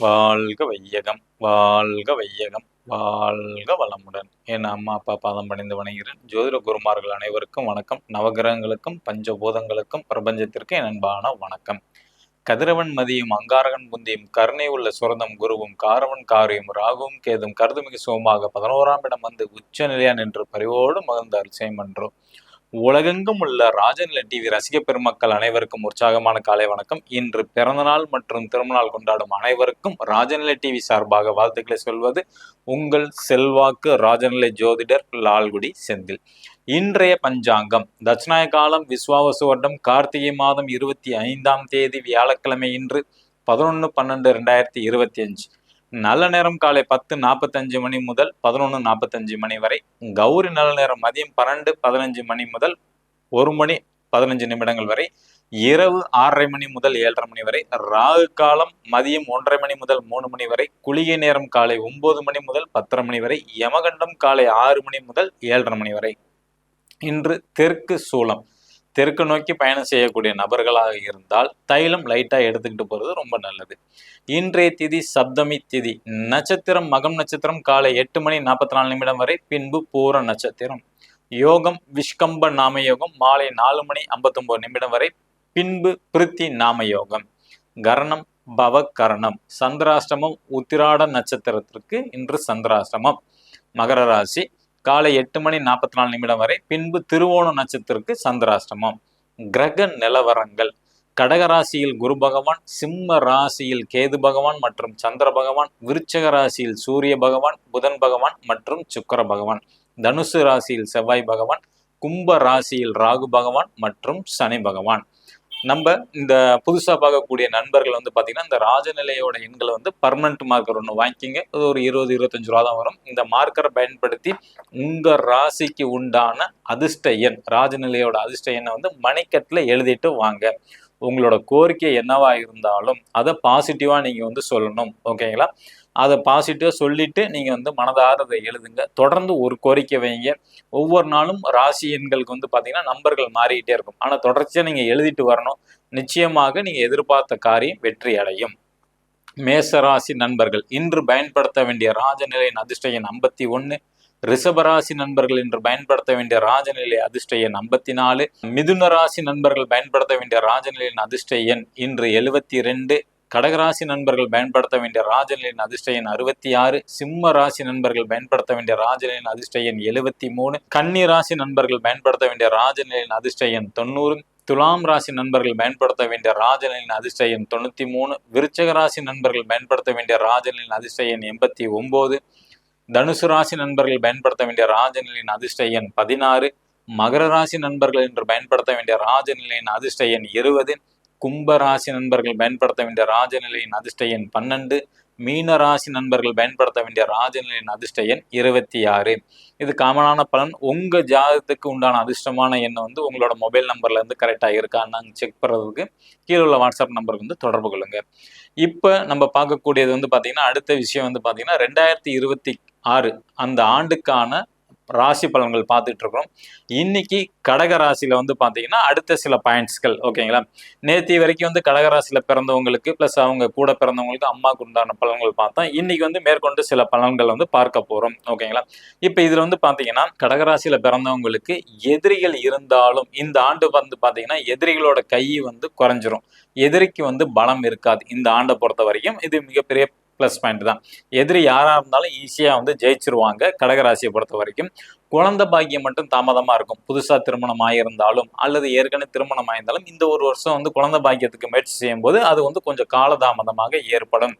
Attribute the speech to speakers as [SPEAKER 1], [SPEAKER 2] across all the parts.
[SPEAKER 1] வாழ்க வையகம் வாழ்க வையகம் வாழ்க வளமுடன். என் அம்மா அப்பா பாதம் பணிந்து வணங்குகிறேன். ஜோதிட குருமார்கள் அனைவருக்கும் வணக்கம். நவகிரகங்களுக்கும் பஞ்சபூதங்களுக்கும் பிரபஞ்சத்திற்கு என் அன்பான வணக்கம். கதிரவன் மதியும் அங்காரகன் புந்தியும் கருணை உள்ள சுரந்தம் குருவும் காரவன் காரியும் ராகுவும் கேதும் கருதுமிகு சுகமாக பதினோராம் இடம் வந்து உச்ச நிலையா நின்று பரிவோடு மகிழ்ந்த அரிசயம் என்றோம் உலகெங்கும் உள்ள ராஜநிலை டிவி ரசிக பெருமக்கள் அனைவருக்கும் உற்சாகமான காலை வணக்கம். இன்று பிறந்தநாள் மற்றும் திருமணநாள் கொண்டாடும் அனைவருக்கும் ராஜநிலை டிவி சார்பாக வாழ்த்துக்களை சொல்வது உங்கள் செல்வாக்கு ராஜநிலை ஜோதிடர் லால்குடி செந்தில். இன்றைய பஞ்சாங்கம் தட்சிணாய காலம் விஸ்வாவசு வருடம் கார்த்திகை மாதம் இருபத்தி ஐந்தாம் தேதி வியாழக்கிழமை இன்று பதினொன்று பன்னெண்டு ரெண்டாயிரத்தி இருபத்தி அஞ்சு. நல்ல நேரம் காலை பத்து நாற்பத்தஞ்சு மணி முதல் பதினொன்று நாற்பத்தஞ்சு மணி வரை கௌரி நல்ல நேரம் மதியம் பன்னெண்டு பதினஞ்சு மணி முதல் ஒரு மணி பதினஞ்சு நிமிடங்கள் வரை இரவு ஆறரை மணி முதல் ஏழரை மணி வரை ராகு காலம் மதியம் ஒன்றரை மணி முதல் மூணு மணி வரை குளிகை நேரம் காலை ஒன்பது மணி முதல் பத்தரை மணி வரை யமகண்டம் காலை ஆறு மணி முதல் ஏழரை மணி வரை. இன்று தெற்கு சூளம் தெற்கு நோக்கி பயணம் செய்யக்கூடிய நபர்களாக இருந்தால் தைலம் லைட்டா எடுத்துக்கிட்டு போறது ரொம்ப நல்லது. இன்றைய திதி சப்தமி திதி. நட்சத்திரம் மகம் நட்சத்திரம் காலை எட்டு மணி நாற்பத்தி நாலு நிமிடம் வரை பின்பு பூர நட்சத்திரம். யோகம் விஷ்கம்ப நாம யோகம் மாலை நாலு மணி ஐம்பத்தொம்போது நிமிடம் வரை பின்பு பிருத்தி நாம யோகம். கரணம் பவ கரணம் சந்திராஷ்டமம் உத்திராட நட்சத்திரத்திற்கு இன்று சந்திராஷ்டமம். மகர ராசி. காலை எட்டு மணி நாற்பத்தி நாலு நிமிடம் வரை பின்பு திருவோண நட்சத்திரக்கு சந்திராஷ்டமம். கிரக நிலவரங்கள். கடகராசியில் குரு பகவான் சிம்ம ராசியில் கேது பகவான் மற்றும் சந்திர பகவான் விருச்சக ராசியில் சூரிய பகவான் புதன் பகவான் மற்றும் சுக்கர பகவான் தனுசு ராசியில் செவ்வாய் பகவான் கும்ப ராசியில் ராகு பகவான் மற்றும் சனி பகவான். நம்ம இந்த புதுசா பார்க்கக்கூடிய நண்பர்கள் வந்து பார்த்தீங்கன்னா இந்த ராஜநிலையோட எண்களை வந்து பர்மனண்ட் மார்க்கர் ஒன்று வாங்கிக்கிங்க. அது ஒரு இருபது இருபத்தஞ்சு ரூபா தான் வரும். இந்த மார்க்கரை பயன்படுத்தி உங்கள் ராசிக்கு உண்டான அதிர்ஷ்ட எண் ராஜநிலையோட அதிர்ஷ்ட எண்ணை வந்து மணிக்கட்டில் எழுதிட்டு வாங்க. உங்களோட கோரிக்கை என்னவா இருந்தாலும் அதை பாசிட்டிவாக நீங்கள் வந்து சொல்லணும். ஓகேங்களா அதை பாசிட்டிவாக சொல்லிட்டு நீங்கள் வந்து மனதார அதை எழுதுங்க. தொடர்ந்து ஒரு கோரிக்கை வைங்க. ஒவ்வொரு நாளும் ராசி எண்களுக்கு வந்து பார்த்திங்கன்னா நம்பர்கள் மாறிக்கிட்டே இருக்கும். ஆனால் தொடர்ச்சியாக நீங்கள் எழுதிட்டு வரணும். நிச்சயமாக நீங்கள் எதிர்பார்த்த காரியம் வெற்றி அடையும். மேசராசி நண்பர்கள் இன்று பயன்படுத்த வேண்டிய ராஜநிலையின் அதிர்ஷ்ட எண் ஐம்பத்தி ஒன்று ரிஷபராசி நண்பர்கள் இன்று பயன்படுத்த வேண்டிய ராஜநிலை அதிர்ஷ்ட எண் ஐம்பத்தி நாலு மிதுன ராசி நண்பர்கள் பயன்படுத்த வேண்டிய ராஜநிலையின் அதிர்ஷ்ட எண் இன்று எழுபத்தி ரெண்டு கடகராசி நண்பர்கள் பயன்படுத்த வேண்டிய ராஜநிலையின் அதிர்ஷ்ட எண் அறுபத்தி ஆறு சிம்ம ராசி நண்பர்கள் பயன்படுத்த வேண்டிய ராஜநிலையின் அதிர்ஷ்ட எண் எழுபத்தி மூணு கன்னி ராசி நண்பர்கள் பயன்படுத்த வேண்டிய ராஜநிலையின் அதிர்ஷ்ட எண் தொண்ணூறு. துலாம் ராசி நண்பர்கள் பயன்படுத்த வேண்டிய ராஜநிலையின் அதிர்ஷ்ட எண் தொண்ணூத்தி மூணு விருச்சக ராசி நண்பர்கள் பயன்படுத்த வேண்டிய ராஜநிலையின் அதிர்ஷ்ட எண் எண்பத்தி ஒன்பது தனுசு ராசி நண்பர்கள் பயன்படுத்த வேண்டிய ராஜநிலையின் அதிர்ஷ்ட எண் பதினாறு. மகர ராசி நண்பர்கள் என்று பயன்படுத்த வேண்டிய ராஜநிலையின் அதிர்ஷ்ட எண் இருபது. கும்ப ராசி நண்பர்கள் பயன்படுத்த வேண்டிய ராஜநிலையின் அதிர்ஷ்ட எண் பன்னெண்டு. மீன ராசி நண்பர்கள் பயன்படுத்த வேண்டிய ராஜநிலையின் அதிர்ஷ்ட எண் இருபத்தி ஆறு இது காமனான பலன். உங்க ஜாதகத்துக்கு உண்டான அதிர்ஷ்டமான எண்ணம் வந்து உங்களோட மொபைல் நம்பர்ல இருந்து கரெக்டாக இருக்கான்னு செக் பண்ணுறதுக்கு கீழே உள்ள வாட்ஸ்அப் நம்பருக்கு வந்து தொடர்பு கொள்ளுங்க. இப்போ நம்ம பார்க்கக்கூடியது வந்து பார்த்தீங்கன்னா அடுத்த விஷயம் வந்து பார்த்தீங்கன்னா ரெண்டாயிரத்தி இருபத்தி ஆறு அந்த ஆண்டுக்கான ராசி பலன்கள் பார்த்துட்டு இருக்கிறோம் இன்னைக்கு கடக ராசியில வந்து பாத்தீங்கன்னா அடுத்த சில பாயிண்ட்ஸ்கள் ஓகேங்களா? நேத்தி வரைக்கும் வந்து கடக ராசியில பிறந்தவங்களுக்கு பிளஸ் அவங்க கூட பிறந்தவங்களுக்கு அம்மாவுக்கு உண்டான பலன்கள் பார்த்தோம் இன்னைக்கு வந்து மேற்கொண்டு சில பலன்கள் வந்து பார்க்க போறோம் ஓகேங்களா? இப்ப இதுல வந்து பாத்தீங்கன்னா கடகராசியில பிறந்தவங்களுக்கு எதிரிகள் இருந்தாலும் இந்த ஆண்டு வந்து பாத்தீங்கன்னா எதிரிகளோட கை வந்து குறைஞ்சிரும். எதிரிக்கு வந்து பலம் இருக்காது இந்த ஆண்டை பொறுத்த வரைக்கும் இது மிகப்பெரிய ப்ளஸ் பாயிண்ட் தான். எதிரி யாராக இருந்தாலும் ஈஸியாக வந்து ஜெயிச்சிருவாங்க கடகராசியை பொறுத்த வரைக்கும் குழந்தை பாக்கியம் மட்டும் தாமதமா இருக்கும். புதுசா திருமணம் ஆயிருந்தாலும் அல்லது ஏற்கனவே திருமணம் ஆயிருந்தாலும் இந்த ஒரு வருஷம் வந்து குழந்தை பாக்கியத்துக்கு முயற்சி செய்யும் போது அது வந்து கொஞ்சம் காலதாமதமாக ஏற்படும்.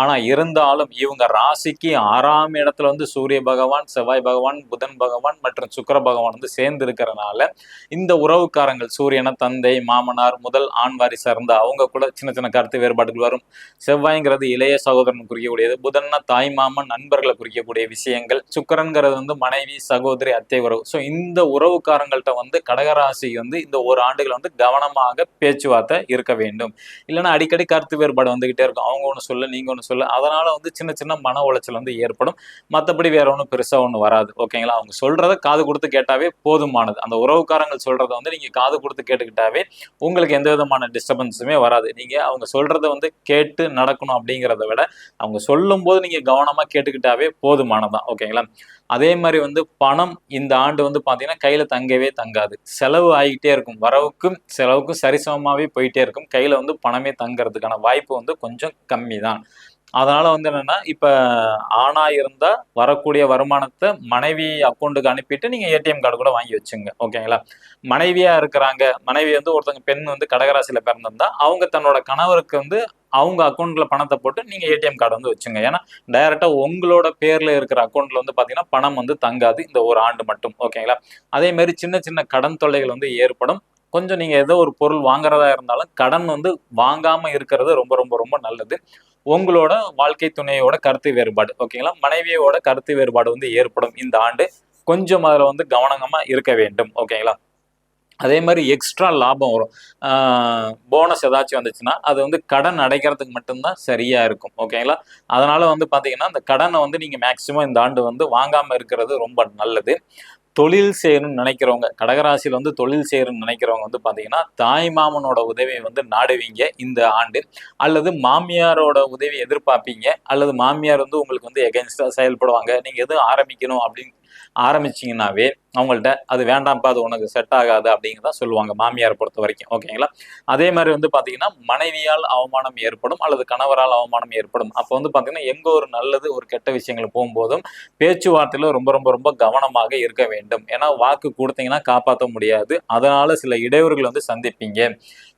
[SPEAKER 1] ஆனா இருந்தாலும் இவங்க ராசிக்கு ஆறாம் இடத்துல வந்து சூரிய பகவான் செவ்வாய் பகவான் புதன் பகவான் மற்றும் சுக்கர பகவான் வந்து சேர்ந்து இருக்கிறனால இந்த உறவுக்காரங்கள் சூரியன தந்தை மாமனார் முதல் ஆண் வாரிசா இருந்தா அவங்க கூட சின்ன சின்ன கருத்து வேறுபாடுகள் வரும். செவ்வாய்ங்கிறது இளைய சகோதரன் குறிக்கக்கூடியது புதன்னா தாய் மாமன் நண்பர்களை குறிக்கக்கூடிய விஷயங்கள் சுக்கரன்கிறது வந்து மனைவி சகோ சகோதரி அத்தை உறவு. ஸோ இந்த உறவுக்காரங்கள்ட்ட வந்து கடகராசி வந்து இந்த ஒரு ஆண்டுகள் வந்து கவனமாக பேச்சுவார்த்தை இருக்க வேண்டும். இல்லைன்னா அடிக்கடி கருத்து வேறுபாடு வந்துகிட்டே இருக்கும். அவங்க ஒன்று சொல்ல நீங்கள் ஒன்று சொல்ல. அதனால வந்து சின்ன சின்ன மன உளைச்சல் வந்து ஏற்படும். மற்றபடி வேற ஒன்றும் பெருசாக ஒன்றும் வராது. ஓகேங்களா அவங்க சொல்றத காது கொடுத்து கேட்டாவே போதுமானது. அந்த உறவுக்காரங்க சொல்றத வந்து நீங்கள் காது கொடுத்து கேட்டுக்கிட்டாவே உங்களுக்கு எந்த விதமான டிஸ்டர்பன்ஸுமே வராது. நீங்கள் அவங்க சொல்றத வந்து கேட்டு நடக்கணும் அப்படிங்கிறத விட அவங்க சொல்லும் போது கவனமாக கேட்டுக்கிட்டாவே போதுமானதான் ஓகேங்களா அதே மாதிரி வந்து பணம் இந்த ஆண்டு வந்து பார்த்தீங்கன்னா கையில் தங்கவே தங்காது. செலவு ஆகிட்டே இருக்கும். வரவுக்கும் செலவுக்கும் சரிசமமாகவே போயிட்டே இருக்கும். கையில் வந்து பணமே தங்கிறதுக்கான வாய்ப்பு வந்து கொஞ்சம் கம்மி தான் அதனால வந்து என்னன்னா இப்ப ஆணா இருந்தா வரக்கூடிய வருமானத்தை மனைவி அக்கௌண்ட்டுக்கு அனுப்பிட்டு நீங்க ஏடிஎம் கார்டு கூட வாங்கி வச்சுங்க. ஓகேங்களா மனைவியா இருக்கிறாங்க மனைவி வந்து ஒருத்தங்க பெண் வந்து கடகராசியில பிறந்திருந்தா அவங்க தன்னோட கணவருக்கு வந்து அவங்க அக்கௌண்ட்ல பணத்தை போட்டு நீங்க ஏடிஎம் கார்டு வந்து வச்சுங்க. ஏன்னா டைரக்டா உங்களோட பேர்ல இருக்கிற அக்கௌண்ட்ல வந்து பாத்தீங்கன்னா பணம் வந்து தங்காது இந்த ஒரு ஆண்டு மட்டும். ஓகேங்களா அதே மாதிரி சின்ன சின்ன கடன் தொல்லைகள் வந்து ஏற்படும். கொஞ்சம் நீங்கள் ஏதோ ஒரு பொருள் வாங்குறதா இருந்தாலும் கடன் வந்து வாங்காமல் இருக்கிறது ரொம்ப ரொம்ப ரொம்ப நல்லது. உங்களோட வாழ்க்கை துணையோட கருத்து வேறுபாடு ஓகேங்களா? மனைவியோட கருத்து வேறுபாடு வந்து ஏற்படும் இந்த ஆண்டு. கொஞ்சம் அதில் வந்து கவனமா இருக்க வேண்டும் ஓகேங்களா? அதே மாதிரி எக்ஸ்ட்ரா லாபம் வரும். போனஸ் ஏதாச்சும் வந்துச்சுன்னா அது வந்து கடன் அடைக்கிறதுக்கு மட்டும்தான் சரியா இருக்கும் ஓகேங்களா? அதனால வந்து பார்த்தீங்கன்னா அந்த கடனை வந்து நீங்கள் மேக்சிமம் இந்த ஆண்டு வந்து வாங்காமல் இருக்கிறது ரொம்ப நல்லது. தொழில் செய்யணும்னு நினைக்கிறவங்க கடகராசியில் வந்து தொழில் செய்யணும்னு நினைக்கிறவங்க வந்து பார்த்தீங்கன்னா தாய் மாமனோட உதவியை வந்து நாடுவீங்க இந்த ஆண்டு. அல்லது மாமியாரோட உதவி எதிர்பார்ப்பீங்க. அல்லது மாமியார் வந்து உங்களுக்கு வந்து எகென்ஸ்டாக செயல்படுவாங்க. நீங்கள் எதுவும் ஆரம்பிக்கணும் அப்படின்னு ஆரம்பிச்சிங்கனாவே அவங்கள்ட்ட அது வேண்டாம்ப்பா அது உனக்கு செட் ஆகாது அப்படிங்கிறத சொல்லுவாங்க மாமியாரை பொறுத்த வரைக்கும். ஓகேங்களா அதே மாதிரி வந்து பார்த்தீங்கன்னா மனைவியால் அவமானம் ஏற்படும் அல்லது கணவரால் அவமானம் ஏற்படும். அப்போ வந்து பார்த்தீங்கன்னா எங்க ஒரு நல்லது ஒரு கெட்ட விஷயங்கள் போகும்போதும் பேச்சுவார்த்தையில் ரொம்ப ரொம்ப ரொம்ப கவனமாக இருக்க வேண்டும். ஏன்னா வாக்கு கொடுத்தீங்கன்னா காப்பாற்ற முடியாது. அதனால சில இடையூறுகள் வந்து சந்திப்பீங்க.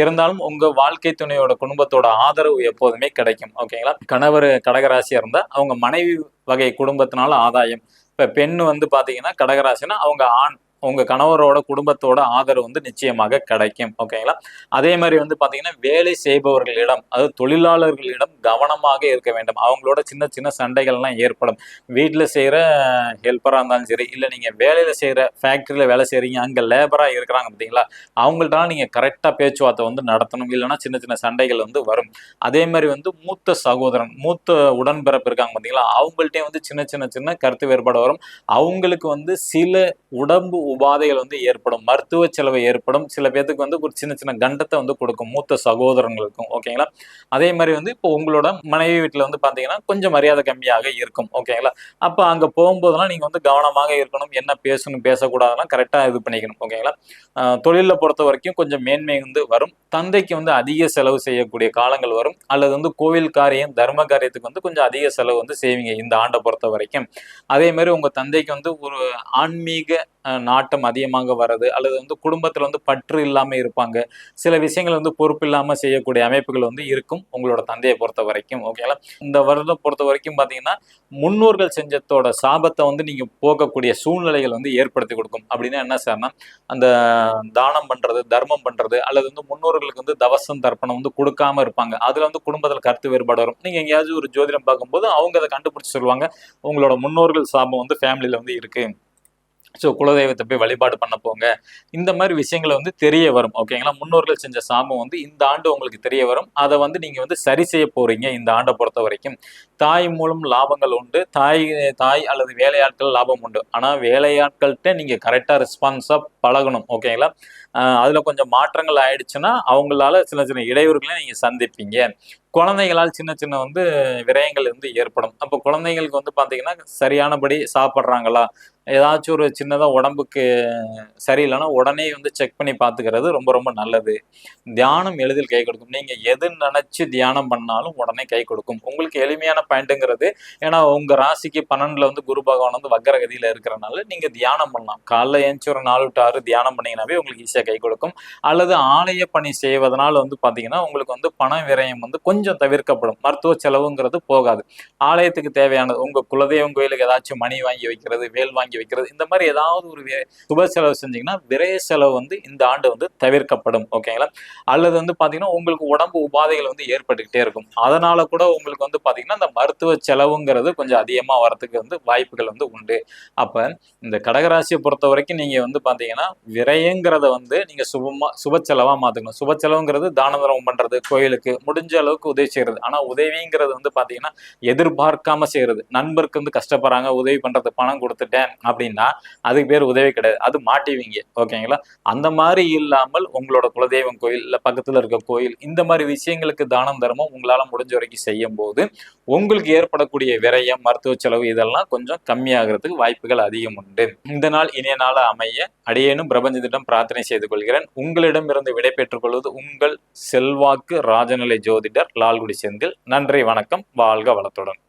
[SPEAKER 1] இருந்தாலும் உங்க வாழ்க்கை துணையோட குடும்பத்தோட ஆதரவு எப்போதுமே கிடைக்கும். ஓகேங்களா கணவர் கடகராசியா இருந்தா அவங்க மனைவி வகை குடும்பத்தினால ஆதாயம். இப்போ பெண் வந்து பார்த்தீங்கன்னா கடகராசினா அவங்க ஆண். உங்க கணவரோட குடும்பத்தோட ஆதரவு வந்து நிச்சயமாக கிடைக்கும். ஓகேங்களா? அதே மாதிரி வந்து பாத்தீங்கன்னா வேலை செய்பவர்களிடம் அதாவது தொழிலாளர்களிடம் கவனமாக இருக்க வேண்டும். அவங்களோட சின்ன சின்ன சண்டைகள்லாம் ஏற்படும். வீட்டில் செய்கிற ஹெல்ப்பராக இருந்தாலும் சரி இல்லை நீங்கள் வேலையில் செய்கிற ஃபேக்ட்ரியில் வேலை செய்கிறீங்க அங்கே லேபராக இருக்கிறாங்க பார்த்தீங்களா அவங்கள்ட்டலாம் நீங்கள் கரெக்டாக பேச்சுவார்த்தை வந்து நடத்தணும். இல்லைன்னா சின்ன சின்ன சண்டைகள் வந்து வரும். அதே மாதிரி வந்து மூத்த சகோதரன் மூத்த உடன்பிறப்பு இருக்காங்க பார்த்தீங்களா அவங்கள்ட்டே வந்து சின்ன சின்ன சின்ன கருத்து வேறுபாடு வரும். அவங்களுக்கு வந்து சில உடம்பு உபாதைகள் வந்து ஏற்படும் மருத்துவ செலவு ஏற்படும். சில பேர்த்துக்கு வந்து ஒரு சின்ன சின்ன கண்டத்தை வந்து கொடுக்கும் மூத்த சகோதரங்களுக்கும் ஓகேங்களா அதே மாதிரி வந்து இப்போ உங்களோட மனைவி வீட்டில் வந்து பார்த்தீங்கன்னா கொஞ்சம் மரியாதை கம்மியாக இருக்கும் ஓகேங்களா அப்போ அங்கே போகும்போதெல்லாம் நீங்கள் வந்து கவனமாக இருக்கணும் என்ன பேசணும் பேசக்கூடாதுலாம் கரெக்டாக இது பண்ணிக்கணும் ஓகேங்களா தொழிலில் பொறுத்த வரைக்கும் கொஞ்சம் மேன்மை வந்து வரும். தந்தைக்கு வந்து அதிக செலவு செய்யக்கூடிய காலங்கள் வரும். அல்லது வந்து கோவில் காரியம் தர்ம காரியத்துக்கு வந்து கொஞ்சம் அதிக செலவு வந்து செய்வீங்க இந்த ஆண்டை பொறுத்த வரைக்கும். அதே மாதிரி உங்கள் தந்தைக்கு வந்து ஒரு ஆன்மீக நாட்டம் அதிகமாக வர்றது அல்லது வந்து குடும்பத்தில் வந்து பற்று இல்லாமல் இருப்பாங்க. சில விஷயங்கள் வந்து பொறுப்பு இல்லாமல் செய்யக்கூடிய அமைப்புகள் வந்து இருக்கும் உங்களோட தந்தையை பொறுத்த வரைக்கும் ஓகேங்களா இந்த வருடம் பொறுத்த வரைக்கும் பார்த்தீங்கன்னா முன்னோர்கள் செஞ்சத்தோட சாபத்தை வந்து நீங்கள் போக்கக்கூடிய சூழ்நிலைகள் வந்து ஏற்படுத்தி கொடுக்கும். அப்படின்னா என்ன சார்னா அந்த தானம் பண்ணுறது தர்மம் பண்ணுறது அல்லது வந்து முன்னோர்களுக்கு வந்து தவசம் தர்ப்பணம் வந்து கொடுக்காம இருப்பாங்க. அதில் வந்து குடும்பத்தில் கருத்து வேறுபாடு வரும். நீங்கள் எங்கேயாச்சும் ஒரு ஜோதிடம் பார்க்கும்போது அவங்க அதை கண்டுபிடிச்சி சொல்லுவாங்க. உங்களோட முன்னோர்கள் சாபம் வந்து ஃபேமிலியில் வந்து இருக்குது ஸோ குலதெய்வத்தை போய் வழிபாடு பண்ண போங்க. இந்த மாதிரி விஷயங்களை வந்து தெரிய வரும். ஓகேங்களா முன்னோர்கள் செஞ்ச சாபம் வந்து இந்த ஆண்டு உங்களுக்கு தெரிய வரும். அதை வந்து நீங்கள் வந்து சரி செய்ய போகிறீங்க இந்த ஆண்டை பொறுத்த வரைக்கும். தாய் மூலம் லாபங்கள் உண்டு. தாய் தாய் அல்லது வேலையாட்கள் லாபம் உண்டு. ஆனால் வேலையாட்கள்கிட்ட நீங்கள் கரெக்டாக ரெஸ்பான்ஸாக பழகணும். ஓகேங்களா அதில் கொஞ்சம் மாற்றங்கள் ஆயிடுச்சுன்னா அவங்களால சின்ன சின்ன இடையூறுகளை நீங்கள் சந்திப்பீங்க. குழந்தைகளால் சின்ன சின்ன வந்து விரயங்கள் வந்து ஏற்படும். அப்போ குழந்தைங்களுக்கு வந்து பார்த்தீங்கன்னா சரியானபடி சாப்பிட்றாங்களா? ஏதாச்சும் ஒரு சின்னதாக உடம்புக்கு சரியில்லைன்னா உடனே வந்து செக் பண்ணி பார்த்துக்கிறது ரொம்ப ரொம்ப நல்லது. தியானம் எளிதில் கை கொடுக்கும். நீங்கள் எது நினச்சி தியானம் பண்ணாலும் உடனே கை கொடுக்கும். உங்களுக்கு எளிமையான பாயிண்ட்டுங்கிறது ஏன்னா உங்கள் ராசிக்கு பன்னெண்டில் வந்து குரு பகவான் வந்து வக்கரகதியில் இருக்கிறனால நீங்கள் தியானம் பண்ணலாம். காலைல ஏஞ்சி ஒரு நாலு டு ஆறு தியானம் பண்ணீங்கன்னாவே உங்களுக்கு ஈஸியாக கை கொடுக்கும். அல்லது ஆலய பணி செய்வதனால் வந்து பார்த்தீங்கன்னா உங்களுக்கு வந்து பண விரயம் வந்து கொஞ்சம் தவிர்க்கப்படும். மருத்துவ செலவுங்கிறது போகாது. ஆலயத்துக்கு தேவையானது உங்கள் குலதெய்வம் கோயிலுக்கு ஏதாச்சும் மணி வாங்கி வைக்கிறது வேல் வாங்கி வாங்கி வைக்கிறது. இந்த மாதிரி ஏதாவது ஒரு சுப செலவு செஞ்சீங்கன்னா விரைய செலவு வந்து இந்த ஆண்டு வந்து தவிர்க்கப்படும். ஓகேங்களா? அல்லது வந்து பாத்தீங்கன்னா உங்களுக்கு உடம்பு உபாதைகள் வந்து ஏற்பட்டுக்கிட்டே இருக்கும். அதனால கூட உங்களுக்கு வந்து பாத்தீங்கன்னா இந்த மருத்துவ செலவுங்கிறது கொஞ்சம் அதிகமா வரதுக்கு வந்து வாய்ப்புகள் வந்து உண்டு. அப்ப இந்த கடகராசியை பொறுத்த வரைக்கும் நீங்க வந்து பாத்தீங்கன்னா விரயங்கிறத வந்து நீங்க சுபமா சுப செலவா மாத்துக்கணும். சுப செலவுங்கிறது தான தர்மம் பண்றது கோயிலுக்கு முடிஞ்ச அளவுக்கு உதவி செய்யறது. ஆனா உதவிங்கிறது வந்து பாத்தீங்கன்னா எதிர்பார்க்காம செய்யறது. நண்பருக்கு வந்து கஷ்டப்படுறாங்க உதவி பண்றது பணம் கொடுத்துட்டேன் அப்படின்னா அதுக்கு பேர் உதவி கிடையாது. அது மாட்டிவீங்க. ஓகேங்களா? அந்த மாதிரி இல்லாமல் உங்களோட குலதெய்வம் கோயில் இல்ல பக்கத்துல இருக்க கோயில் இந்த மாதிரி விஷயங்களுக்கு தானம் தர்மம் உங்களால் முடிஞ்ச வரைக்கும் செய்யும் போது உங்களுக்கு ஏற்படக்கூடிய விரயம் மருத்துவ செலவு இதெல்லாம் கொஞ்சம் கம்மியாகிறதுக்கு வாய்ப்புகள் அதிகம் உண்டு. இந்த நாள் இனிய நாள அமைய அடியேனும் பிரபஞ்சத்திடம் பிரார்த்தனை செய்து கொள்கிறேன். உங்களிடமிருந்து விடை பெற்றுக்கொள்வது உங்கள் செல்வாக்கு ராஜநிலை ஜோதிடர் லால்குடி செந்தில். நன்றி வணக்கம். வாழ்க வளத்துடன்.